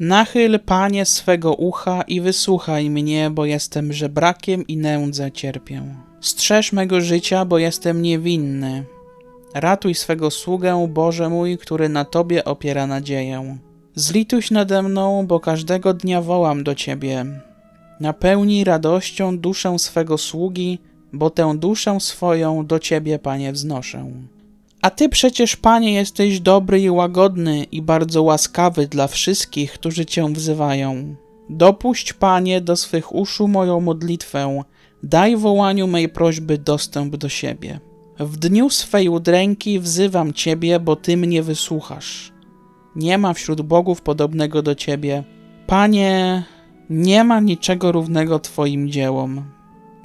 Nachyl, Panie, swego ucha i wysłuchaj mnie, bo jestem żebrakiem i nędzę cierpię. Strzeż mego życia, bo jestem niewinny. Ratuj swego sługę, Boże mój, który na Tobie opiera nadzieję. Zlituj nade mną, bo każdego dnia wołam do Ciebie. Napełnij radością duszę swego sługi, bo tę duszę swoją do Ciebie, Panie, wznoszę. A Ty przecież, Panie, jesteś dobry i łagodny i bardzo łaskawy dla wszystkich, którzy Cię wzywają. Dopuść, Panie, do swych uszu moją modlitwę, daj wołaniu mej prośby dostęp do siebie. W dniu swej udręki wzywam Ciebie, bo Ty mnie wysłuchasz. Nie ma wśród bogów podobnego do Ciebie. Panie, nie ma niczego równego Twoim dziełom.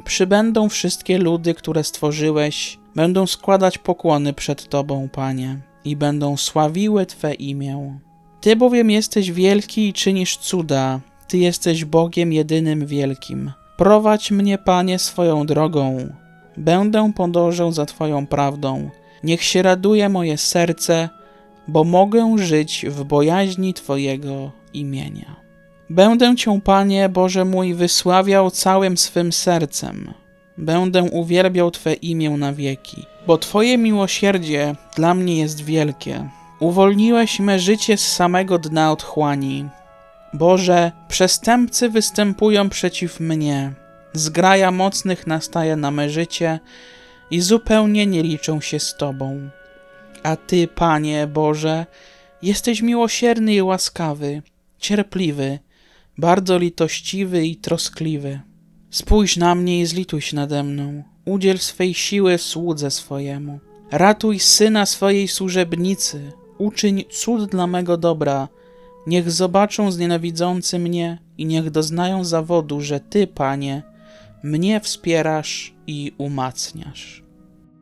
Przybędą wszystkie ludy, które stworzyłeś, będą składać pokłony przed Tobą, Panie, i będą sławiły Twe imię. Ty bowiem jesteś wielki i czynisz cuda, Ty jesteś Bogiem jedynym wielkim. Prowadź mnie, Panie, swoją drogą. Będę podążał za Twoją prawdą. Niech się raduje moje serce, bo mogę żyć w bojaźni Twojego imienia. Będę Cię, Panie Boże mój, wysławiał całym swym sercem. Będę uwielbiał Twe imię na wieki, bo Twoje miłosierdzie dla mnie jest wielkie. Uwolniłeś me życie z samego dna otchłani. Boże, przestępcy występują przeciw mnie. Zgraja mocnych nastaje na me życie i zupełnie nie liczą się z Tobą. A Ty, Panie Boże, jesteś miłosierny i łaskawy, cierpliwy, bardzo litościwy i troskliwy. Spójrz na mnie i zlituj się nade mną. Udziel swej siły słudze swojemu. Ratuj syna swojej służebnicy. Uczyń cud dla mego dobra. Niech zobaczą znienawidzący mnie i niech doznają zawodu, że Ty, Panie, mnie wspierasz i umacniasz.